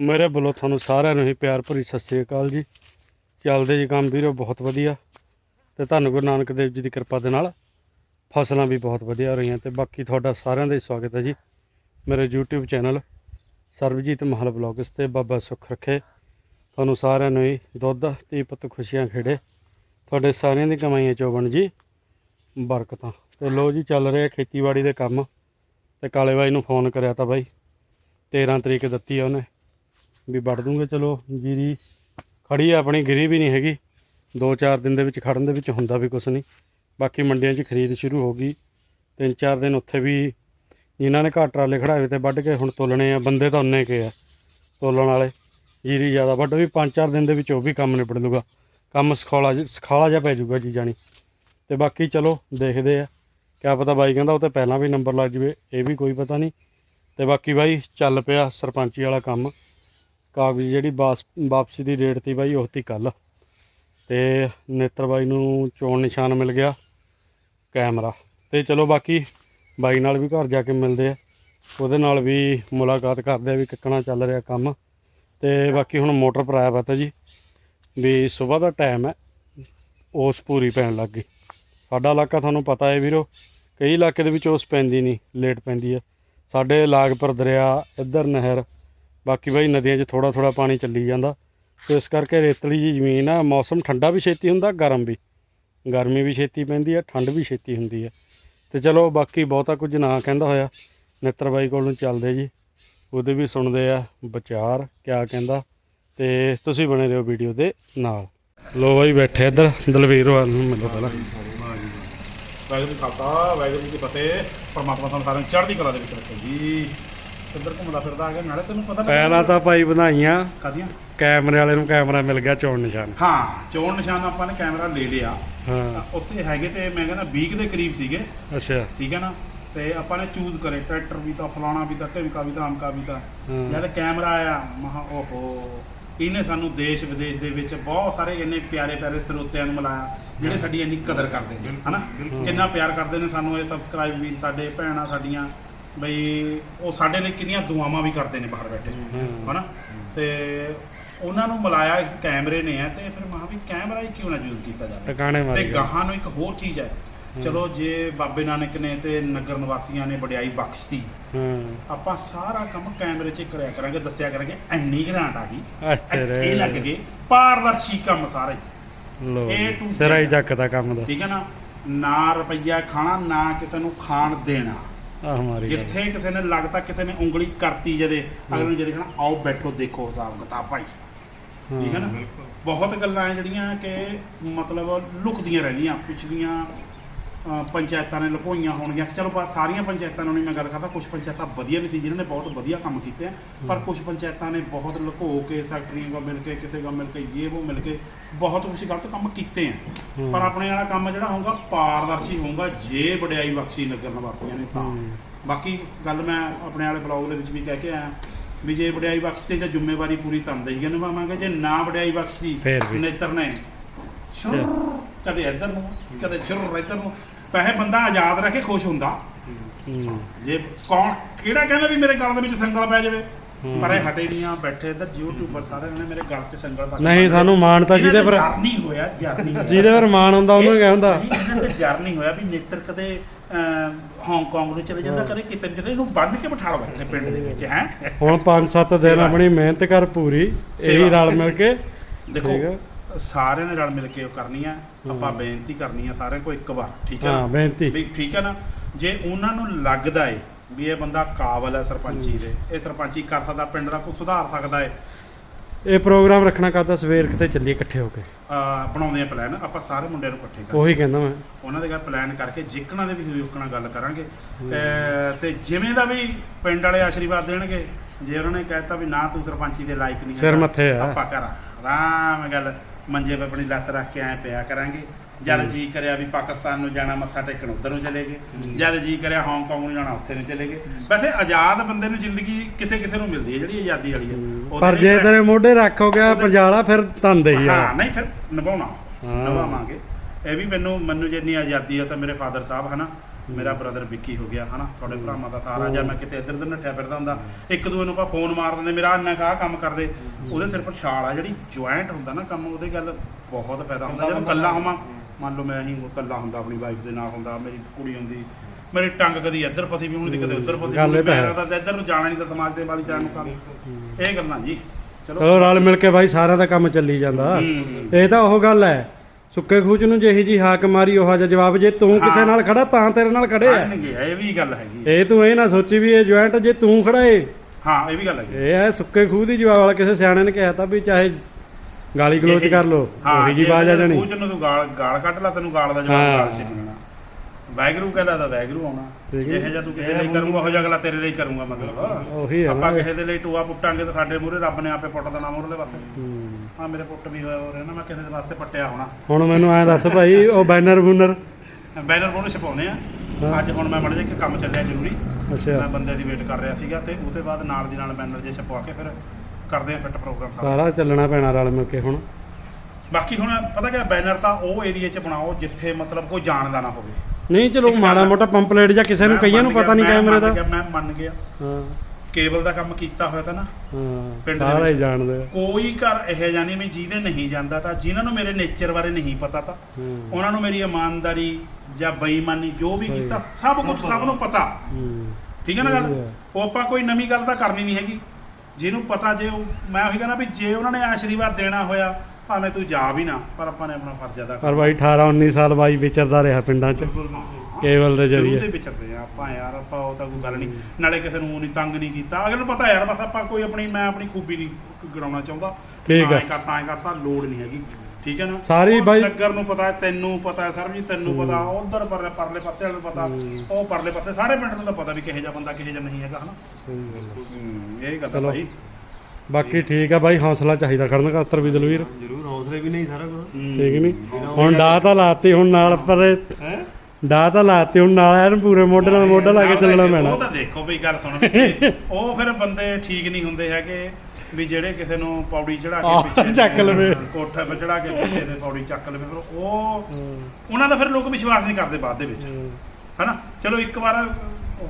ਮੇਰੇ ਵੱਲੋਂ ਤੁਹਾਨੂੰ ਸਾਰਿਆਂ ਨੂੰ ਹੀ ਪਿਆਰ ਭਰੀ ਸਤਿ ਸ੍ਰੀ ਅਕਾਲ ਜੀ। ਚੱਲਦੇ ਜੀ ਕੰਮ ਵੀਰੋ, ਬਹੁਤ ਵਧੀਆ। ਤੇ ਤੁਹਾਨੂੰ ਗੁਰੂ ਨਾਨਕ ਦੇਵ ਜੀ ਦੀ ਕਿਰਪਾ ਦੇ ਨਾਲ ਫਸਲਾਂ ਵੀ ਬਹੁਤ ਵਧੀਆ ਹੋ ਰਹੀਆਂ ਤੇ ਬਾਕੀ ਤੁਹਾਡਾ ਸਾਰਿਆਂ ਦਾ ਹੀ ਸਵਾਗਤ ਹੈ ਜੀ। ਮੇਰੇ YouTube ਚੈਨਲ ਸਰਬਜੀਤ ਮਹਲ ਬਲੌਗਸ ਤੇ ਬਾਬਾ ਸੁੱਖ ਰੱਖੇ। ਤੁਹਾਨੂੰ ਸਾਰਿਆਂ ਨੂੰ ਹੀ ਦੁੱਧ ਤੇ ਪੁੱਤ ਖੁਸ਼ੀਆਂ ਖੇੜੇ। ਤੁਹਾਡੇ ਸਾਰਿਆਂ ਦੀ ਕਮਾਈਆਂ ਚੋਬਣ ਜੀ, ਬਰਕਤਾਂ। ਤੇ ਲੋ ਜੀ, ਚੱਲ ਰਿਹਾ ਖੇਤੀਬਾੜੀ ਦੇ ਕੰਮ। ਤੇ ਕਾਲੇ ਬਾਈ ਨੂੰ ਫੋਨ ਕਰਿਆ ਤਾਂ ਬਾਈ 13 ਤਰੀਕ ਦਿੱਤੀ ਆ ਉਹਨੇ। ਵੀ ਵੱਢ ਦੂੰਗੇ, ਚਲੋ ਜੀਰੀ ਖੜੀ ਆ, ਆਪਣੀ ਗਿਰੀ ਵੀ ਨਹੀਂ ਹੈਗੀ। 2-4 ਦਿਨ ਦੇ ਵਿੱਚ ਖੜਨ ਦੇ ਵਿੱਚ ਹੁੰਦਾ ਵੀ ਕੁਝ ਨਹੀਂ। ਬਾਕੀ ਮੰਡੀਆਂ 'ਚ ਖਰੀਦ ਸ਼ੁਰੂ ਹੋ ਗਈ। ਤਿੰਨ ਚਾਰ ਦਿਨ ਉੱਥੇ ਵੀ ਜਿਨ੍ਹਾਂ ਨੇ ਘਰ ਟਰਾਲੇ ਖੜਾਏ ਹੋਏ ਤੇ ਵੱਢ ਕੇ ਹੁਣ ਤੋਲਣੇ ਆ, ਬੰਦੇ ਤਾਂ ਉਨੇ ਕੇ ਆ, ਤੋਲਣ ਵਾਲੇ। ਜੀਰੀ ਜ਼ਿਆਦਾ ਵੱਢ ਵੀ 5-4 ਦਿਨ ਦੇ ਵਿੱਚ ਉਹ ਵੀ ਕੰਮ ਨਿਬੜ ਲੂਗਾ। ਕੰਮ ਸਖਾਲਾ ਜਿ- ਸਖਾਲਾ ਜਿਹਾ ਪੈ ਜਾਊਗਾ ਜੀ ਜਾਣੀ। ਤੇ ਬਾਕੀ ਚਲੋ ਦੇਖਦੇ ਆ। ਕਿਆ ਪਤਾ ਬਾਈ ਕਹਿੰਦਾ ਉਹ ਤੇ ਪਹਿਲਾਂ ਵੀ ਨੰਬਰ ਲੱਗ ਜਵੇ, ਇਹ ਵੀ ਕੋਈ ਪਤਾ ਨਹੀਂ। ਤੇ ਬਾਕੀ ਬਾਈ, ਚੱਲ ਪਿਆ ਸਰਪੰਚੀ ਵਾਲਾ ਕੰਮ। ਕਾਗਜ਼ ਜਿਹੜੀ ਵਾਸ ਵਾਪਸੀ ਦੀ ਡੇਟ ਤੀ ਬਾਈ ਉਹ ਤੀ ਕੱਲ ਤੇ ਨੇਤਰ ਬਾਈ ਨੂੰ ਚੋਣ ਨਿਸ਼ਾਨ ਮਿਲ ਗਿਆ, ਕੈਮਰਾ। ਤੇ ਚਲੋ ਬਾਕੀ ਬਾਈ ਨਾਲ ਵੀ ਘਰ ਜਾ ਕੇ ਮਿਲਦੇ ਆ। ਉਹਦੇ ਨਾਲ ਵੀ ਮੁਲਾਕਾਤ ਕਰਦੇ ਆ ਵੀ ਕਿੱਕਣਾ ਚੱਲ ਰਿਹਾ ਕੰਮ। ਤੇ ਬਾਕੀ ਹੁਣ ਮੋਟਰ ਪਰਾਇਆ ਪਤਾ ਜੀ, ਵੀ ਸਵੇਰ ਦਾ ਟਾਈਮ ਹੈ, ਉਸ ਪੂਰੀ ਪੈਣ ਲੱਗ ਗਈ। ਸਾਡਾ ਇਲਾਕਾ ਤੁਹਾਨੂੰ ਪਤਾ ਹੈ ਵੀਰੋ, ਕਈ ਇਲਾਕੇ ਦੇ ਵਿੱਚ ਉਸ ਪੈਂਦੀ ਨਹੀਂ ਲੇਟ ਪੈਂਦੀ ਹੈ। ਸਾਡੇ ਲਾਗਪੁਰ ਦਰਿਆ, ਇੱਧਰ ਨਹਿਰ ਬਾਕੀ ਬਾਈ ਨਦੀਆਂ 'ਚ ਥੋੜਾ ਥੋੜਾ ਪਾਣੀ ਚੱਲੀ ਜਾਂਦਾ। ਤੇ ਇਸ ਕਰਕੇ ਰੇਤਲੀ ਜੀ ਜ਼ਮੀਨ ਆ, ਮੌਸਮ ਠੰਡਾ ਵੀ ਛੇਤੀ ਹੁੰਦਾ, ਗਰਮ ਵੀ। ਗਰਮੀ ਵੀ ਛੇਤੀ ਪੈਂਦੀ ਹੈ ਠੰਡ ਵੀ ਛੇਤੀ ਹੁੰਦੀ ਹੈ ਤੇ ਚਲੋ ਬਾਕੀ ਬਹੁਤਾ ਕੁਝ ਨਾ ਕਹਿੰਦਾ ਹੋਇਆ। ਨੇਤਰ ਬਾਈ ਕੋਲ ਨੂੰ ਚੱਲਦੇ ਜੀ। ਉਹਦੇ ਵੀ ਸੁਣਦੇ ਆ ਵਿਚਾਰ, ਕਿਆ ਕਹਿੰਦਾ। ਤੇ ਤੁਸੀਂ ਬਣੇ ਰਹੋ ਵੀਡੀਓ ਦੇ ਨਾਲ। ਲੋ ਬਾਈ ਬੈਠੇ ਇੱਧਰ, ਦਲਵੀਰ ਵਾਲ ਨੂੰ ਮਿਲੋ ਪਹਿਲਾਂ। ਵਾਹਿਗੁਰੂ ਜੀ ਖਾਲਸਾ, ਵਾਹਿਗੁਰੂ ਜੀ ਕੀ ਫਤਿਹ। ਪਰਮਾਤਮਾ ਤੁਹਾਨੂੰ ਸਾਰਿਆਂ ਨੂੰ ਚੜ੍ਹਦੀ ਕਲਾ ਦੇ ਵਿੱਚ ਰੱਖੇ ਜੀ। ਕਿੱਧਰ ਘੁੰਮਦਾ ਫਿਰਦਾ ਆ ਗਿਆ? ਨਾਲੇ ਤੈਨੂੰ ਪਤਾ ਪਹਿਲਾਂ ਤਾਂ ਭਾਈ ਵਧਾਈਆਂ। ਕਾਦੀਆਂ ਕੈਮਰੇ ਵਾਲੇ ਨੂੰ ਕੈਮਰਾ ਮਿਲ ਗਿਆ ਚੋਣ ਨਿਸ਼ਾਨ। ਹਾਂ ਚੋਣ ਨਿਸ਼ਾਨ ਆਪਾਂ ਨੇ ਕੈਮਰਾ ਲੈ ਲਿਆ। ਹਾਂ। ਉੱਥੇ ਹੈਗੇ ਤੇ ਮੈਂ ਕਹਿੰਦਾ 20 ਦੇ ਕਰੀਬ ਸੀਗੇ। ਅੱਛਾ। ਠੀਕ ਹੈ ਨਾ? ਤੇ ਆਪਾਂ ਨੇ ਚੂਜ਼ ਕਰੇ ਟਰੈਕਟਰ ਵੀ ਤਾਂ ਫਲਾਣਾ ਵੀ ਤਾਂ ਢਿਮਕਾ ਵੀ ਤਾਂ ਅਮਕਾ ਵੀ ਤਾਂ। ਜਦ ਕੈਮਰਾ ਆਇਆ। ਮਹਾ ਓਹੋ। ਇਹਨੇ ਸਾਨੂੰ ਦੇਸ਼ ਵਿਦੇਸ਼ ਦੇ ਵਿੱਚ ਬਹੁਤ ਸਾਰੇ ਇੰਨੇ ਪਿਆਰੇ ਪਿਆਰੇ ਸਰੋਤਿਆਂ ਨੂੰ ਮਿਲਾਇਆ ਜਿਹੜੇ ਸਾਡੀ ਇੰਨੀ ਕਦਰ ਕਰਦੇ ਨੇ ਹਨਾ? ਕਿੰਨਾ ਪਿਆਰ ਕਰਦੇ ਨੇ ਸਾਨੂੰ ਇਹ ਸਬਸਕ੍ਰਾਈਬ ਵੀ ਸਾਡੇ ਭੈਣਾਂ ਸਾਡੀਆਂ। ਬਈ ਉਹ ਸਾਡੇ ਲਈ ਕਿੰਨੀਆਂ ਦੁਆਵਾਂ ਵੀ ਕਰਦੇ ਨੇ ਬਾਹਰ ਬੈਠੇ। ਹਨਾ? ਤੇ ਉਹਨਾਂ ਨੂੰ ਮਿਲਾਇਆ ਇਸ ਕੈਮਰੇ ਨੇ ਆ ਤੇ ਫਿਰ ਮਹਾ ਵੀ ਕੈਮਰਾ ਹੀ ਕਿਉਂ ਨਾ ਯੂਜ਼ ਕੀਤਾ ਜਾਵੇ? ਟਿਕਾਣੇ ਮਾਰ ਤੇ ਗਾਹਾਂ ਨੂੰ ਇੱਕ ਹੋਰ ਚੀਜ਼ ਹੈ। ਚਲੋ ਜੇ ਬਾਬੇ ਨਾਨਕ ਨੇ ਤੇ ਨਗਰ ਨਿਵਾਸੀਆਂ ਨੇ ਵਡਿਆਈ ਬਖਸ਼ਤੀ। ਹਾਂ। ਆਪਾਂ ਸਾਰਾ ਕੰਮ ਕੈਮਰੇ 'ਚ ਕਰਿਆ ਕਰਾਂਗੇ ਦੱਸਿਆ ਕਰਾਂਗੇ ਇੰਨੀ ਗ੍ਰਾਂਟ ਆ ਗਈ। ਅੱਛੇ ਇੱਥੇ ਲੱਗ ਗਏ ਪਾਰਦਰਸ਼ੀ ਕੰਮ ਸਾਰੇ। ਲੋ। ਸਿਰਾ ਹੀ ਚੱਕਦਾ ਕੰਮ ਦਾ। ਠੀਕ ਹੈ ਨਾ? ਨਾ ਰੁਪਈਆ ਖਾਣਾ ਨਾ ਕਿਸੇ ਨੂੰ ਖਾਣ ਦੇਣਾ। ਆ ਹਮਾਰੀ ਗੱਲ। ਜਿੱਥੇ ਕਿਸੇ ਨੇ ਲੱਗਦਾ ਕਿਸੇ ਨੇ ਉਂਗਲੀ ਕਰਤੀ ਜਦੇ ਅਗਲੇ ਨੂੰ ਜਦੇ ਕਹਣਾ ਆਓ ਬੈਠੋ ਦੇਖੋ ਹਿਸਾਬ ਕਿਤਾਬ ਭਾਈ। ਠੀਕ ਹੈ ਨਾ? ਬਹੁਤ ਗੱਲਾਂ ਹੈ ਜਿਹੜੀਆਂ ਕਿ ਮਤਲਬ ਲੁਕਦੀਆਂ ਰਹਿੰਦੀਆਂ ਪਿਛਲੀਆਂ ਪੰਚਾਇਤਾਂ ਨੇ ਲੁਕੋਈਆਂ ਹੋਣਗੀਆਂ। ਚਲੋ ਸਾਰੀਆਂ ਪੰਚਾਇਤਾਂ ਨੂੰ ਨਹੀਂ ਮੈਂ ਗੱਲ ਕਰਦਾ ਕੁਝ ਪੰਚਾਇਤਾਂ ਵਧੀਆ ਵੀ ਸੀ ਜਿਨ੍ਹਾਂ ਨੇ ਬਹੁਤ ਵਧੀਆ ਕੰਮ ਕੀਤੇ ਆ। ਪਰ ਕੁਝ ਪੰਚਾਇਤਾਂ ਨੇ ਬਹੁਤ ਲੁਕੋ ਕੇ ਸੈਕਟਰੀਆਂ ਕੋਲ ਮਿਲ ਕੇ ਕਿਸੇ ਕੋਲ ਮਿਲ ਕੇ ਇਹ ਉਹ ਮਿਲ ਕੇ ਬਹੁਤ ਕੁਝ ਗਲਤ ਕੰਮ ਕੀਤੇ ਆ। ਪਰ ਆਪਣੇ ਵਾਲਾ ਕੰਮ ਜਿਹੜਾ ਹੋਊਗਾ ਪਾਰਦਰਸ਼ੀ ਹੋਊਗਾ ਜੇ ਵਡਿਆਈ ਬਖਸ਼ੀ ਨਗਰ ਨਿਵਾਸੀਆਂ ਨੇ ਤਾਂ। ਬਾਕੀ ਗੱਲ ਮੈਂ ਆਪਣੇ ਵਾਲੇ ਬਲੌਗ ਦੇ ਵਿੱਚ ਵੀ ਕਹਿ ਕੇ ਆਇਆ ਵੀ ਜੇ ਵਡਿਆਈ ਬਖਸ਼ਦੀ ਤਾਂ ਜ਼ਿੰਮੇਵਾਰੀ ਪੂਰੀ ਤੰਦੇਹੀ ਨਿਭਾਵਾਂਗੇ ਜੇ ਨਾ ਵਡਿਆਈ ਬਖਸ਼ਦੀ। ਨੇਤਰ ਨੇ ਸ਼ੁਰ ਕਦੇ ਇੱਧਰ ਨੂੰ ਕਦੇ ਸ਼ੁਰ ਇੱਧਰ ਨੂੰ। ਪੈਸੇ ਬੰਦਾ ਆਜ਼ਾਦ ਰਹਿ ਕੇ ਖੁਸ਼ ਹੁੰਦਾ ਜੇ ਕੌਣ ਕਿਹੜਾ ਕਹਿੰਦਾ ਵੀ ਮੇਰੇ ਗਲ ਦੇ ਵਿੱਚ ਸੰਗਲ ਪੈ ਜਾਵੇ। ਪਰ ਇਹ ਹਟੇ ਨਹੀਂ ਆ ਬੈਠੇ ਇੱਧਰ ਯੂਟਿਊਬਰ ਸਾਰੇ ਨੇ ਮੇਰੇ ਗਲ 'ਚ ਸੰਗਲ ਪਾ ਨਹੀਂ, ਸਾਨੂੰ ਮਾਣ ਤਾਂ ਜਿਹਦੇ ਪਰ- ਜਰ ਨਹੀਂ ਹੋਇਆ ਜਰ ਨਹੀਂ ਹੋਇਆ ਜਿਹਦੇ ਪਰ ਮਾਣ ਹੁੰਦਾ ਉਹਨੂੰ ਕਿਹਾ ਹੁੰਦਾ ਨਹੀਂ, ਇਹਨਾਂ ਤੇ ਜਰ ਨਹੀਂ ਹੋਇਆ ਵੀ ਨੇਤਰ ਕਦੇ ਹਾਂਗਕਾਂਗ ਨੂੰ ਚਲੇ ਜਾਂਦਾ ਕਦੇ ਕਿਤੇ ਚਲੇ ਇਹਨੂੰ ਬੰਨ ਕੇ ਬਿਠਾ ਲਓ ਇੱਥੇ ਪਿੰਡ ਦੇ ਵਿੱਚ ਹੈ ਹੁਣ 5-7 ਦਿਨ। ਆਪਣੀ ਮਿਹਨਤ ਕਰ ਪੂਰੀ ਇਹੀ। ਰਲ ਮਿਲ ਕੇ ਦੇਖੋ। ਸਾਰਿਆਂ ਨੇ ਰਲ ਮਿਲ ਕੇ ਉਹ ਕਰਨੀ ਆ। ਆਪਾਂ। ਬੇਨਤੀ ਕਰਨੀ ਆ ਸਾਰਿਆਂ ਕੋਲ ਇੱਕ ਵਾਰ ਠੀਕ ਹੈ ਹਾਂ? ਬੇਨਤੀ। ਵੀ ਠੀਕ ਹੈ ਨਾ? ਜੇ ਉਹਨਾਂ ਨੂੰ ਲੱਗਦਾ ਏ ਵੀ ਇਹ ਬੰਦਾ ਕਾਬਲ ਹੈ ਸਰਪੰਚੀ ਦੇ ਇਹ ਸਰਪੰਚੀ ਕਰ ਸਕਦਾ ਪਿੰਡ ਦਾ ਕੋਈ ਸੁਧਾਰ ਸਕਦਾ ਏ। ਇਹ ਪ੍ਰੋਗਰਾਮ ਰੱਖਣਾ ਕਰਦਾ ਸਵੇਰ ਕਿਤੇ ਚੱਲੀਏ ਇਕੱਠੇ ਹੋ ਕੇ। ਅਹ ਬਣਾਉਂਦੇ ਆ ਪਲਾਨ ਆਪਾਂ ਸਾਰੇ ਮੁੰਡਿਆਂ ਨੂੰ ਇਕੱਠੇ ਕਰ ਉਹੀ ਕਹਿੰਦਾ ਮੈਂ। ਉਹਨਾਂ ਦੇ ਨਾਲ ਪਲਾਨ ਕਰਕੇ ਜਿੱਕਣਾ ਦੇ ਵੀ ਹੋਈ ਉਕਣਾ ਗੱਲ ਕਰਾਂਗੇ। ਅਹ ਤੇ ਜਿਵੇਂ ਦਾ ਵੀ ਪਿੰਡ ਵਾਲੇ ਆਸ਼ੀਰਵਾਦ ਦੇਣਗੇ ਜੇ ਉਹਨਾਂ ਨੇ ਕਹਿਤਾ ਵੀ ਨਾ ਤੂੰ ਸਰਪੰਚੀ ਦੇ ਲਾਇਕ ਨਹੀਂ ਸਿਰ ਹੈਗਾ, ਮੱਥੇ ਆ। ਆਪਾਂ ਕਰਾਂ ਆਰਾਮ ਗੱਲ। ਮੰਜੇ 'ਤੇ ਆਪਣੀ ਲੱਤ ਰੱਖ ਕੇ ਐ ਪਿਆ ਕਰਾਂਗੇ। ਜਦ ਜੀ ਕਰਿਆ ਵੀ ਪਾਕਿਸਤਾਨ ਨੂੰ ਜਾਣਾ ਮੱਥਾ ਟੇਕਣ ਉਧਰ ਨੂੰ ਚਲੇ ਗਏ। ਜਦ ਜੀ ਕਰਿਆ ਹਾਂਗਕਾਂਗ ਨੂੰ ਜਾਣਾ ਉੱਥੇ ਨੂੰ ਚਲੇ ਗਏ। ਵੈਸੇ ਆਜ਼ਾਦ ਬੰਦੇ ਨੂੰ ਜ਼ਿੰਦਗੀ ਕਿਸੇ ਕਿਸੇ ਨੂੰ ਮਿਲਦੀ ਹੈ ਜਿਹੜੀ ਆਜ਼ਾਦੀ ਵਾਲੀ ਹੈ। ਪਰ ਜੇ ਤੇਰੇ ਮੋਢੇ ਰੱਖ ਹੋ ਗਿਆ ਪੰਜਾਲਾ ਫਿਰ ਤੰਦ ਹੀ ਆ। ਹਾਂ ਨਹੀਂ ਫਿਰ ਨਿਭਾਉਣਾ। ਨਿਭਾਵਾਂਗੇ। ਇਹ ਵੀ ਮੈਨੂੰ ਮੈਨੂੰ ਜਿੰਨੀ ਆਜ਼ਾਦੀ ਆ ਤਾਂ ਮੇਰੇ ਫਾਦਰ ਸਾਹਿਬ ਹਨਾ ਮੇਰਾ ਬ੍ਰਦਰ ਵਿੱਕੀ ਹੋ ਗਿਆ ਹਨਾ? ਤੁਹਾਡੇ ਭਰਾਵਾਂ ਦਾ ਸਾਰਾ ਜਾਂ ਮੈਂ ਕਿਤੇ ਇੱਧਰ ਉੱਧਰ ਨੱਠਿਆ ਫਿਰਦਾ ਹੁੰਦਾ ਇੱਕ ਦੂਏ ਨੂੰ ਆਪਾਂ ਫੋਨ ਮਾਰ ਦਿੰਦੇ ਮੇਰਾ ਇੰਨਾ ਕਾ ਕੰਮ ਕਰਦੇ। ਉਹਦੇ ਸਿਰ ਪਰ ਛਾਲ ਆ ਜਿਹੜੀ ਜੁਆਇੰਟ ਹੁੰਦਾ ਨਾ ਕੰਮ ਉਹਦੇ ਗੱਲ ਬਹੁਤ ਫਾਇਦਾ ਹੁੰਦਾ। ਜਦੋਂ ਕੱਲਾ ਹੋਵਾਂ ਮੰਨ ਲਓ ਮੈਂ ਹੀ ਕੱਲਾ ਹੁੰਦਾ ਆਪਣੀ ਵਾਈਫ ਦੇ ਨਾਲ ਹੁੰਦਾ ਮੇਰੀ ਕੁੜੀ ਹੁੰਦੀ ਮੇਰੀ ਟੰਗ ਕਦੀ ਇੱਧਰ ਫਸੀ ਵੀ ਹੁੰਦੀ ਕਦੇ ਉੱਧਰ ਫਸੀ ਹੈ। ਮੇਰਾ ਤਾਂ ਇੱਧਰ ਨੂੰ ਜਾਣਾ ਨਹੀਂ ਤਾਂ ਸਮਾਜ ਸੇਵਾ ਵਾਲੀ ਜਾਣ ਨੂੰ ਕੰਮ। ਇਹ ਗੱਲਾਂ ਜੀ। ਚਲੋ। ਰਲ ਮਿਲ ਕੇ ਬਾਈ ਸਾਰਿਆਂ ਦਾ ਕੰਮ ਚੱਲੀ ਜਾਂਦਾ। ਇਹ ਤਾਂ ਉਹ ਗੱਲ ਹੈ। ਸੁੱਕੇ ਖੂਚ ਨੂੰ ਜਿਹੀ ਜੀ ਹਾਕ ਮਾਰੀ ਉਹ ਜਿਹਾ ਜਵਾਬ ਜੇ ਤੂੰ ਕਿਸੇ। ਨਾਲ ਖੜਾ ਤਾਂ ਤੇਰੇ ਨਾਲ ਖੜੇ ਆ। ਇਹ ਵੀ ਗੱਲ ਹੈਗੀ ਇਹ ਤੂੰ ਇਹ ਨਾ ਸੋਚੀ ਵੀ ਇਹ ਜੁਆਇੰਟ ਜੇ ਤੂੰ ਖੜਾ ਏ। ਹਾਂ ਇਹ ਵੀ ਗੱਲ ਹੈਗੀ ਇਹ ਹੈ ਸੁੱਕੇ ਖੂਹ ਦੀ ਜਵਾਬ ਵਾਲਾ ਕਿਸੇ ਸਿਆਣੇ ਨੇ ਕਿਹਾ ਤਾਂ ਵੀ ਚਾਹੇ ਗਾਲੀ ਗਲੋਚ ਕਰ ਲੋ ਉਹੀ ਜੀ ਬਾਜ ਆ ਜਾਣੀ। ਉਹ ਤੈਨੂੰ ਤੂੰ ਗਾਲ ਗਾਲ ਕੱਢ ਲਾ ਤੈਨੂੰ ਗਾਲ ਦਾ। ਜਵਾਬ ਗਾਲ ਚ ਮਿਲਣਾ। ਵੈਗਰੂ ਕਹਿੰਦਾ ਤਾਂ ਵੈਗਰੂ ਆਉਣਾ। ਜਿਹੇ ਜਿਹਾ ਤੂੰ ਕਿਸੇ ਲਈ ਕਰੂੰਗਾ ਉਹ ਜਿਹਾ ਅਗਲਾ ਤੇਰੇ ਲਈ ਕਰੂੰਗਾ ਮਤਲਬ। ਉਹੀ ਹੈ ਆਪਾਂ ਕਿਸੇ ਦੇ ਲਈ ਟੂਆ ਪੁੱਟਾਂਗੇ ਤਾਂ ਸਾਡੇ ਮੂਹਰੇ ਰੱਬ ਨੇ ਆਪੇ ਪੁੱਟ ਦੇਣਾ ਮੂਹਰਲੇ ਪਾਸੇ। ਹੂੰ। ਹਾਂ ਮੇਰੇ ਪੁੱਟ ਵੀ ਹੋਇਆ ਹੋ ਰਿਹਾ ਨਾ ਮੈਂ ਕਿਸੇ ਦੇ ਵਾਸਤੇ ਪੱਟਿਆ ਹੋਣਾ। ਹੁਣ ਮੈਨੂੰ ਐਂ ਦੱਸ ਭਾਈ ਉਹ ਬੈਨਰ। ਬੂਨਰ ਬੈਨਰ ਉਹਨੂੰ ਛਪਾਉਣੇ ਆ। ਅੱਜ ਹੁਣ ਮੈਂ ਮੜ ਜਾ ਇੱਕ ਕੰਮ ਚੱਲਿਆ ਜ਼ਰੂਰੀ। ਮੈਂ ਅੱਛਾ ਬੰਦੇ ਦੀ ਵੇਟ ਕਰ ਰਿਹਾ ਸੀਗਾ ਤੇ ਉਹਦੇ ਬਾਅਦ ਨਾਲ ਦੀ ਨਾਲ ਬੈਨਰ ਜੇ ਛਪਵਾ ਕੇ ਫਿਰ ਕਰਦੇ ਆ ਫਿੱਟ ਪ੍ਰੋਗਰਾਮ ਸਾਰਾ ਸਾਰਾ ਚੱਲਣਾ ਪੈਣਾ ਰਲ ਮਿਲ ਕੇ ਹੁਣ। ਬਾਕੀ ਹੁਣ ਪਤਾ ਕਿਆ ਬੈਨਰ ਤਾਂ ਉਹ ਏਰੀਆ 'ਚ ਬਣਾਓ ਜਿੱਥੇ ਮਤਲਬ ਕੋਈ ਜਾਣਦਾ ਨਾ ਹੋਵੇ। ਨਹੀਂ ਚਲੋ ਮਾੜਾ। ਮੋਟਾ ਪੰਪਲੇਟ ਜਾਂ ਕਿਸੇ ਨੂੰ ਕਈਆਂ ਨੂੰ ਪਤਾ ਨਹੀਂ ਕੈਮਰੇ ਦਾ ਮੈਂ ਮੰਨ ਗਿਆ ਹਾਂ ਕੇਬਲ ਦਾ ਕੰਮ ਕੀਤਾ ਹੋਇਆ ਤਾਂ ਨਾ ਹਾਂ ਪਿੰਡ ਦੇ ਸਾਰਾ ਹੀ। ਜਾਣਦੇ। ਕੋਈ ਘਰ ਇਹ ਜਾਨੀ ਵੀ ਜਿਹਦੇ ਨਹੀਂ ਜਾਂਦਾ ਤਾਂ ਜਿਨ੍ਹਾਂ ਨੂੰ ਮੇਰੇ ਨੇਚਰ ਬਾਰੇ ਨਹੀਂ ਪਤਾ ਤਾਂ। ਉਹਨਾਂ ਨੂੰ ਮੇਰੀ ਇਮਾਨਦਾਰੀ ਜਾਂ ਬੇਈਮਾਨੀ ਜੋ ਵੀ। ਕੀਤਾ ਸਭ ਕੁਝ ਸਭ ਨੂੰ ਪਤਾ। ਠੀਕ ਹੈ ਨਾ ਗੱਲ। ਉਹ ਆਪਾਂ ਕੋਈ ਨਵੀਂ ਗੱਲ ਤਾਂ ਕਰਨੀ ਨਹੀਂ ਹੈਗੀ ਜਿਹਨੂੰ ਪਤਾ ਜੇ ਉਹ ਮੈਂ ਉਹੀ ਕਹਿੰਦਾ ਵੀ ਜੇ ਉਹਨਾਂ ਨੇ ਆਸ਼ੀਰਵਾਦ ਦੇਣਾ ਹੋਇਆ ਭਾਵੇਂ ਤੂੰ ਜਾ ਵੀ ਨਾ ਪਰ ਆਪਾਂ ਨੇ ਆਪਣਾ ਫਰਜ਼ ਅਦਾ ਪਰ ਬਾਈ 18 19 ਸਾਲ ਬਾਈ ਵਿਚਰਦਾ ਰਿਹਾ ਪਿੰਡਾਂ 'ਚ ਕੇਬਲ ਦੇ ਜ਼ਰੂਰ ਤੇ ਜਰੀਏ ਵਿਚਰਦੇ ਆ ਆਪਾਂ ਯਾਰ ਆਪਾਂ ਉਹ ਤਾਂ ਕੋਈ ਗੱਲ ਨਹੀਂ। ਨਾਲੇ ਕਿਸੇ ਨੂੰ ਨਹੀਂ ਤੰਗ ਨਹੀਂ ਕੀਤਾ। ਅਗਰ ਨੂੰ ਪਤਾ ਯਾਰ ਬਸ ਆਪਾਂ ਕੋਈ ਆਪਣੀ ਮੈਂ ਆਪਣੀ ਖੂਬੀ ਨਹੀਂ ਗਰਾਉਣਾ ਚਾਹੁੰਦਾ। ਠੀਕ ਹੈ। ਐਂ ਕਰ ਤਾਂ ਐਂ ਕਰ ਤਾਂ ਲੋੜ ਨਹੀਂ ਹੈਗੀ। ਠੀਕ ਹੈ ਨਾ? ਸਾਰੀ ਬਾਈ- ਨਗਰ ਨੂੰ ਪਤਾ ਹੈ ਤੈਨੂੰ ਪਤਾ ਹੈ ਸਰਬਜੀਤ ਤੈਨੂੰ ਪਤਾ। ਉਧਰ ਪਰਲੇ ਪਰਲੇ ਪਾਸੇ ਵਾਲੇ ਨੂੰ ਪਤਾ। ਹੂੰ। ਉਹ ਪਰਲੇ ਪਾਸੇ ਸਾਰੇ ਪਿੰਡ ਨੂੰ ਤਾਂ ਪਤਾ ਵੀ ਕਿਹੋ ਜਿਹਾ ਬੰਦਾ ਕਿਹੋ ਜਿਹਾ ਨਹੀਂ ਹੈਗਾ ਹਨਾ? ਸਹੀ ਗੱਲ। ਇਹ ਗੱਲ ਆ ਚਲੋ। ਬਾਕੀ ਠੀਕ ਆ ਬਾਈ ਹੌਸਲਾ ਚਾਹੀਦਾ ਖੜਨ ਖਾਤਰ ਵੀ ਦਲਵੀਰ। ਜ਼ਰੂਰ ਹੌਸਲੇ ਵੀ ਨਹੀਂ ਸਾਰਾ ਕੁਝ ਠੀਕ ਨਹੀਂ? ਹੁਣ ਡਾਹ ਤਾਂ ਲਾਤੀ ਹੁਣ ਨਾਲ ਪਰ ਹੈ? ਡਾਹ ਤਾਂ ਲਾਤੀ ਹੁਣ ਨਾਲ ਐਨ ਪੂਰੇ ਮੋਢੇ ਨਾਲ ਮੋਢਾ ਲਾ ਕੇ ਚੱਲਣਾ ਉਹ ਪੈਣਾ। ਤਾਂ ਦੇਖੋ ਵੀ ਗੱਲ ਸੁਣ ਉਹ ਫਿਰ ਬੰਦੇ ਠੀਕ ਨਹੀਂ ਹੁੰਦੇ ਹੈਗੇ ਵੀ ਜਿਹੜੇ ਕਿਸੇ ਨੂੰ ਪੌੜੀ ਚੜਾ ਕੇ ਪਿੱਛੇ ਚੱਕ ਲਵੇ। ਕੋਠੇ 'ਤੇ ਚੜਾ ਕੇ ਪਿੱਛੇ ਦੇ ਪੌੜੀ ਚੱਕ ਲਵੇ ਫਿਰ ਉਹ ਉਹਨਾਂ ਦਾ ਫਿਰ ਲੋਕ ਵਿਸ਼ਵਾਸ ਨਹੀਂ ਕਰਦੇ ਬਾਅਦ ਦੇ ਵਿੱਚ। ਹਨਾ? ਚਲੋ ਇੱਕ ਵਾਰ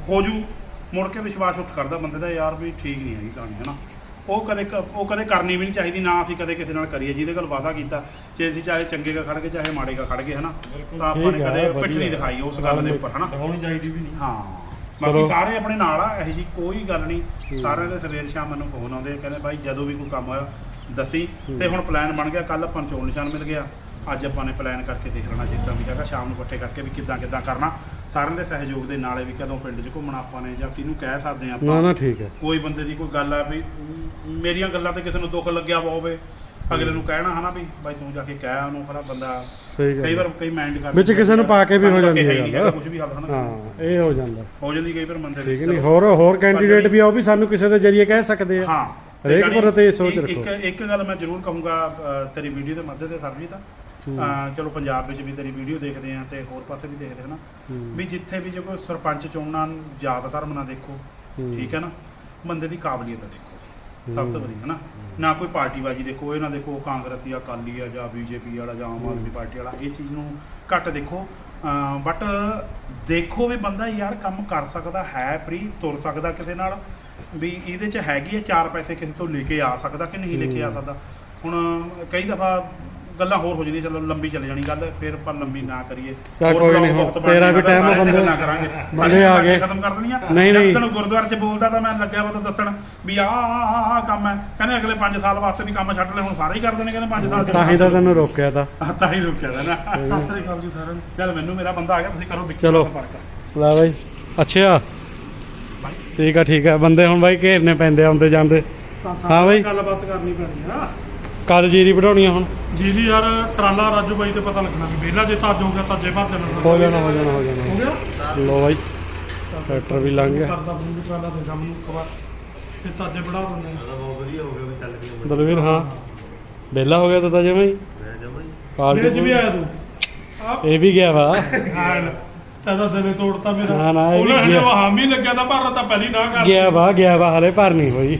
ਹੋ ਜੂ ਮੁੜ ਕੇ ਵਿਸ਼ਵਾਸ ਉੱਠ ਕਰਦਾ ਬੰਦੇ ਦਾ ਯਾਰ ਵੀ ਠੀਕ ਨਹੀਂ ਹੈਗੀ ਕਹਾਣੀ ਹਨਾ? ਉਹ ਕਦੇ ਕ- ਉਹ ਕਦੇ ਕਰਨੀ ਵੀ ਨਹੀਂ ਚਾਹੀਦੀ ਨਾ ਅਸੀਂ ਕਦੇ ਕਿਸੇ ਨਾਲ ਕਰੀਏ ਜਿਹਦੇ ਕੋਲ ਵਾਅਦਾ ਕੀਤਾ। ਜੇ ਅਸੀਂ ਚਾਹੇ ਚੰਗੇ ਕਾ ਖੜ ਗਏ ਚਾਹੇ ਮਾੜੇ ਕਾ ਖੜ ਗਏ ਹਨਾ? ਤਾਂ ਆਪਾਂ ਨੇ ਠੀਕ ਆ, ਕਦੇ ਪਿੱਠ ਵਧੀਆ। ਦਿਖਾਈ ਉਸ ਗੱਲ ਦੇ ਉੱਪਰ ਹਨਾ? ਦਿਖਾਉਣੀ ਚਾਹੀਦੀ ਵੀ ਨਹੀਂ। ਹਾਂ। ਚਲੋ। ਬਾਕੀ ਸਾਰੇ ਆਪਣੇ ਨਾਲ ਆ ਇਹੋ ਜੀ ਕੋਈ ਗੱਲ ਨਹੀਂ। ਸਾਰਿਆਂ ਦੇ ਸਵੇਰ ਸ਼ਾਮ ਮੈਨੂੰ ਫੋਨ ਆਉਂਦੇ ਕਹਿੰਦੇ ਬਾਈ ਜਦੋਂ ਵੀ ਕੋਈ ਕੰਮ ਹੋਇਆ ਦੱਸੀ। ਤੇ ਹੁਣ ਪਲਾਨ ਬਣ ਗਿਆ ਕੱਲ ਆਪਾਂ ਨੂੰ ਚੋਣ ਨਿਸ਼ਾਨ ਮਿਲ ਗਿਆ। ਅੱਜ ਆਪਾਂ ਨੇ ਪਲਾਨ ਕਰਕੇ ਦੇਖ ਲੈਣਾ ਜਿੱਦਾਂ ਵੀ ਹੈਗਾ ਸ਼ਾਮ ਨੂੰ ਇਕੱਠੇ ਕਰਕੇ ਵੀ ਕਿੱਦਾਂ ਕਿੱਦਾਂ ਕਰਨਾ। ਸਾਰਿਆਂ ਦੇ ਸਹਿਯੋਗ ਦੇ ਨਾਲੇ ਵੀ ਕਦੋਂ ਪਿੰਡ 'ਚ ਘੁੰਮਣਾ ਆਪਾਂ ਨੇ ਜਾਂ ਕਿਹਨੂੰ ਕਹਿ ਸਕਦੇ ਆ ਨਾ ਆਪਾਂ। ਨਾ ਠੀਕ ਹੈ। ਕੋਈ ਬੰਦੇ ਦੀ ਕੋਈ ਗੱਲ ਆ ਵੀ ਮ, ਮੇਰੀਆਂ ਗੱਲਾਂ ਤੇ ਕਿਸੇ ਨੂੰ ਦੁੱਖ ਲੱਗਿਆ ਵਾ ਹੋਵੇ ਅਗਲੇ ਨੂੰ ਕਹਿਣਾ ਹਨਾ ਵੀ ਬਾਈ ਤੂੰ ਜਾ ਕੇ ਕਹਿ ਉਹਨੂੰ ਖਰਾ ਬੰਦਾ। ਸਹੀ ਕਈ ਗੱਲ ਵਾਰ ਕਈ ਮਾਈਂਡ ਕਰ ਵਿੱਚ ਕਿਸੇ ਨੂੰ ਪਾ ਕੇ ਵੀ ਹੋ ਜਾਂਦੀ ਹੈ ਗੱਲ। ਕੁਝ ਵੀ ਹੱਲ ਹਨਾ। ਹਾਂ ਇਹ ਹੋ ਜਾਂਦਾ। ਹੋ ਜਾਂਦੀ ਕਈ ਵਾਰ ਬੰਦੇ ਦੀ। ਠੀਕ ਨਹੀਂ। ਹੋਰ ਹੋਰ ਕੈਂਡੀਡੇਟ ਵੀ ਆ ਉਹ ਵੀ ਸਾਨੂੰ ਕਿਸੇ ਦੇ ਜਰੀਏ ਕਹਿ ਸਕਦੇ ਆ। ਹਾਂ। ਹਰੇਕ ਜਾਣੀ ਪ੍ਰਤੀ ਇਹ ਸੋਚ ਇੱਕ- ਰੱਖੋ। ਇੱਕ ਇੱਕ ਗੱਲ ਮੈਂ ਜ਼ਰੂਰ ਕਹੂੰਗਾ ਅ, ਤੇਰੀ ਵੀਡੀਓ ਦੇ ਮੱਦੇ ਤੇ ਸਰਬਜੀਤ। ਹੂੰ। ਅ, ਚਲੋ ਪੰਜਾਬ ਵਿੱਚ ਵੀ ਤੇਰੀ ਵੀਡੀਓ ਦੇਖਦੇ ਆ ਤੇ ਹੋਰ ਪਾਸੇ ਵੀ ਦੇਖਦੇ ਹਨਾ ਹੂੰ। ਵੀ ਜਿੱਥੇ ਵੀ ਜੇ ਕੋਈ ਸਰਪੰਚ ਚੁਣਨਾ ਜ਼ਿਆਦਾ ਧਰਮ ਨਾ ਦੇਖੋ। ਠੀਕ ਹੈ ਨਾ ਬੰਦੇ ਦੀ ਕਾਬਲੀਅਤ ਦੇਖੋ ਸਭ ਤੋਂ। ਵਧੀਆ ਹਨਾ ਨਾ ਕੋਈ ਪਾਰਟੀਬਾਜੀ ਦੇਖੋ ਇਹ ਨਾ ਦੇਖੋ ਕਾਂਗਰਸੀ ਆ ਅਕਾਲੀ ਆ ਜਾਂ ਬੀਜੇਪੀ ਵਾਲਾ ਜਾਂ ਆਮ ਆਦਮੀ ਪਾਰਟੀ ਵਾਲਾ ਇਹ ਚੀਜ਼ ਨੂੰ ਘੱਟ ਦੇਖੋ ਬਟ ਦੇਖੋ ਵੀ ਬੰਦਾ ਯਾਰ ਕੰਮ ਕਰ ਸਕਦਾ ਹੈ ਫ੍ਰੀ ਤੁਰ ਸਕਦਾ ਕਿਸੇ ਨਾਲ ਵੀ ਇਹਦੇ ਚ ਹੈਗੀ ਹੈ ਚਾਰ ਪੈਸੇ ਕਿਸੇ ਤੋਂ ਲੈ ਕੇ ਆ ਸਕਦਾ ਕਿ ਨਹੀਂ ਲੈ ਕੇ ਆ। ਸਕਦਾ ਹੁਣ ਕਈ ਦਫਾ ਗੱਲਾਂ ਹੋਰ ਹੋ ਜਾਂਦੀਆਂ ਚਲੋ ਲੰਬੀ ਚੱਲ ਜਾਣੀ ਗੱਲ ਫਿਰ ਆਪਾਂ ਲੰਬੀ ਨਾ ਕਰੀਏ। ਚੱਲ ਹੋਰ ਕੋਈ ਬਣ ਤੇਰਾ ਵੀ time ਆ, ਤੇ ਬੰਦੇ- ਗੱਲਾਂ ਕਰਾਂਗੇ। ਬੰਦੇ ਆ ਗਏ। ਖਤਮ ਕਰ ਦੇਣੀਆਂ। ਨਹੀਂ, ਨਹੀਂ। ਜਦੋਂ ਗੁਰਦੁਆਰੇ 'ਚ ਬੋਲਦਾ ਤਾਂ ਮੈਂ ਲੱਗਿਆ ਵਾ ਤਾਂ ਦੱਸਣ ਵੀ ਆਹ ਕੰਮ ਹੈ। ਕਹਿੰਦੇ ਅਗਲੇ 5 ਸਾਲ ਵਾਸਤੇ ਵੀ ਕੰਮ ਛੱਡ ਲੈ ਹੁਣ ਸਾਰੇ ਹੀ ਕਰਦੇ ਨੇ ਕਹਿੰਦੇ 5 ਸਾਲ ਚ ਤਾਂ ਹੀ ਤਾਂ ਤੈਨੂੰ ਰੋਕਿਆ ਤਾਂ। ਤਾਂ ਹੀ ਰੁਕਿਆ ਦਾ ਨਾ। ਸਤਿ ਸ੍ਰੀ ਅਕਾਲ ਜੀ ਸਾਰਿਆਂ ਨੂੰ। ਚੱਲ ਮੈਨੂੰ ਮੇਰਾ ਬੰਦਾ ਆ ਗਿਆ ਤੁਸੀਂ ਕਰੋ ਵਿੱਕੀ ਚਲੋ। ਨਾਲ ਸੰਪਰਕ। ਲੈ ਬਾਈ। ਅੱਛਾ। ਠੀਕ ਆ ਠੀਕ ਆ। ਬੰਦੇ ਹੁਣ ਬਾਈ ਘੇਰਨੇ ਪੈਂਦੇ ਆਉਂਦੇ ਜਾਂਦੇ। ਹਾਂ ਬਾਈ। ਗੱਲਬਾਤ ਕਰਨੀ ਪੈਣੀ ਆ। ਕਦ ਜੀਰੀ ਵਢਾਉਣੀ ਆ ਹੁਣ? ਜੀ ਜੀ ਯਾਰ ਟਰਾਲਾ ਰਾਜੂ ਬਾਈ ਤੇ ਪਤਾ ਲੱਗਣਾ ਵੀ ਵਿਹਲਾ ਜੇ ਤਾਂ ਗਿਆ ਤਾਂ ਜੇ ਭਰ ਜਾਣਾ ਹੋ ਜਾਣਾ ਹੋ ਜਾਣਾ ਹੋ ਜਾਣਾ। ਹੋ ਗਿਆ? ਲੋ ਬਾਈ ਟਰੈਕਟਰ ਵੀ ਲੰਘ ਗਿਆ। ਕਰਦਾ ਫੋਨ ਵੀ ਟਰਾਲਾ ਦੇ ਸਾਹਮਣੇ ਕਵਾ ਤੇ ਤਾਜੇ ਬੜਾ ਦਿੰਦੇ ਤਾਂ ਬਹੁਤ ਵਧੀਆ ਹੋ ਗਿਆ ਵੀ ਚੱਲ ਗਿਆ। ਦਲਵੀਰ ਹਾਂ। ਵਿਹਲਾ ਹੋ ਗਿਆ ਤੂੰ ਤਾਂ ਜਮਾਂ ਹੀ। ਮੈਂ ਜਮਾ ਹੀ। ਮੇਰੇ ਚ ਵੀ ਆਇਆ ਤੂੰ। ਆ ਇਹ ਵੀ ਗਿਆ ਵਾ। ਤੇਰਾ ਦਿਲੇ ਤੋੜਤਾ ਮੇਰਾ। ਨਾ, ਨਾ, ਇਹ ਵੀ ਉਹਨੇ ਗਿਆ। ਹਾਮੀ ਲੱਗਿਆ ਤਾਂ ਭਰ ਤਾਂ ਪਹਿਲੀ ਨਾ ਕਰ। ਗਿਆ ਵਾ ਗਿਆ ਵਾ ਹਲੇ ਭਰ ਨਹੀਂ ਹੋਈ।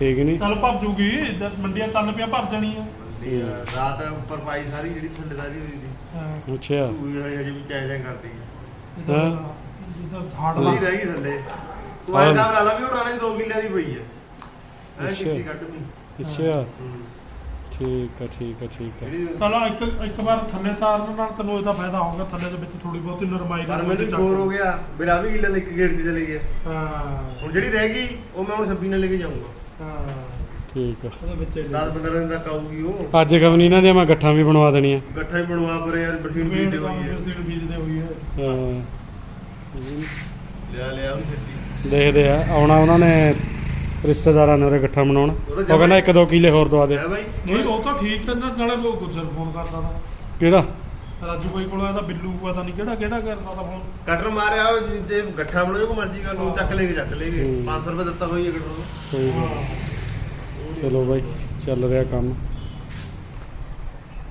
ਠੀਕ ਨਹੀਂ? ਚੱਲ ਭਰ ਜੂਗੀ ਜਦ ਮੰਡੀਆਂ ਚੱਲ ਪਿਆ ਭਰ ਜਾਣੀ ਆ। ਦੀ ਰਾਤ ਉੱਪਰ ਪਾਈ ਸਾਰੀ ਜਿਹੜੀ ਥੱਲੇ ਸਾਰੀ ਹੋਈ ਸੀ ਹਾਂ। ਅੱਛਾ। ਉਹ ਹਜੇ ਹਜੇ ਵੀ ਚਾਹ ਚਾਹ ਕਰਦੀ ਹੈ ਜਿੱਦਾਂ ਹਾਂ। ਜਿੱਦਾਂ ਝਾੜ ਥੋੜੀ ਲਾ ਰਹਿ ਥੱਲੇ। ਤੂੰ। ਆਏ ਸਾਹਿਬ ਲਾ ਲਾ ਵੀ ਉਹ 'ਚ 2 ਕਿੱਲਿਆਂ ਦੀ ਪਈ ਹੈ ਐ ਅੱਛਾ। ਕਿਸੇ ਕੱਢ ਵੀ ਅੱਛਾ। ਹੂੰ। ਠੀਕ ਆ ਠੀਕ ਆ ਠੀਕ ਆ। ਜਿਹੜੀ ਚਲੋ ਇੱਕ ਇੱਕ ਵਾਰ ਥੱਲੇ ਤਾਰਨ ਨਾਲ ਤੈਨੂੰ ਇਹਦਾ ਫਾਇਦਾ ਹੋਊਗਾ ਥੱਲੇ ਦੇ ਵਿੱਚ ਥੋੜੀ ਬਹੁਤੀ ਨਰਮਾਈ ਪਰ ਨਾਲ ਮੈਨੂੰ ਚੱਕ- ਬੋਰ ਹੋ ਗਿਆ। ਮੇਰਾ ਵੀ ਕਿੱਲੇ ਇੱਕ ਗੇਟ 'ਚ ਚਲੇ ਗਿਆ। ਹਾਂ। ਹੁਣ ਜਿਹੜੀ ਰਹਿ ਗਈ ਉਹ ਮੈਂ ਹੁਣ 26 ਨਾਲ ਲੈ ਕੇ ਜਾਊਂਗਾ। ਹਾਂ ਠੀਕ ਆ। ਉਹਦੇ ਵਿੱਚ 10 15 ਦਿਨ ਤੱਕ ਆਊਗੀ ਉਹ। ਅੱਜ ਕਵਨੀ ਇਹਨਾਂ ਦੀਆਂ ਮੈਂ ਗੱਠਾਂ ਵੀ ਬਣਵਾ ਦੇਣੀਆਂ। ਇਕੱਠਾ ਹੀ ਬਣਵਾ ਪਰ ਯਾਰ ਬਰਸੀਨ ਬੀਜਦੇ ਹੋਈ ਹੈ। ਸੀਡ ਬੀਜਦੇ ਹੋਈ ਹੈ। ਹਾਂ। ਲਿਆ ਲਿਆ ਉਹਨੂੰ ਛੇਤੀ। ਦੇਖਦੇ ਆ ਆਉਣਾ ਉਹਨਾਂ ਨੇ ਰਿਸ਼ਤੇਦਾਰਾਂ ਨੇ ਉਹਦੇ ਗੱਠਾਂ ਬਣਾਉਣ। ਉਹ ਉਹ ਕਹਿੰਦਾ ਇੱਕ ਦੋ ਕਿਲੇ ਹੋਰ ਦਵਾ ਦੇ। ਹੈ ਬਾਈ। ਨਹੀਂ ਉਹ ਤਾਂ ਠੀਕ ਹੈ ਨਾ, ਨਾਲੇ ਉਹ ਗੁੱਜਰ ਫੋਨ ਕਰਦਾ ਤਾ ਕਿਹੜਾ? ਰਾਜੂ ਬਾਈ ਕੋਲ ਇਹਦਾ ਬਿੱਲੂ ਪਤਾ ਨਹੀਂ ਕਿਹੜਾ ਕਿਹੜਾ ਕਰਦਾ ਤਾ ਫੋਨ ਕਟਰ ਮਾਰਿਆ ਉਹ ਜੇ- ਜੇ ਗੱਠਾ ਬਣਾਓ ਕੋ ਮਰਜ਼ੀ ਕਰ ਲਓ ਚੱਕ ਲੈ ਕੇ ਚੱਕ ਲੈ ਕੇ ਹੂੰ। 500 ਰੁਪਏ ਦਿੱਤਾ ਹੋਈ ਹੈ ਕਟਰ ਨੂੰ ਸਹੀ ਗੱਲ ਚਲੋ ਬਾਈ ਚੱਲ ਰਿਹਾ ਕੰਮ।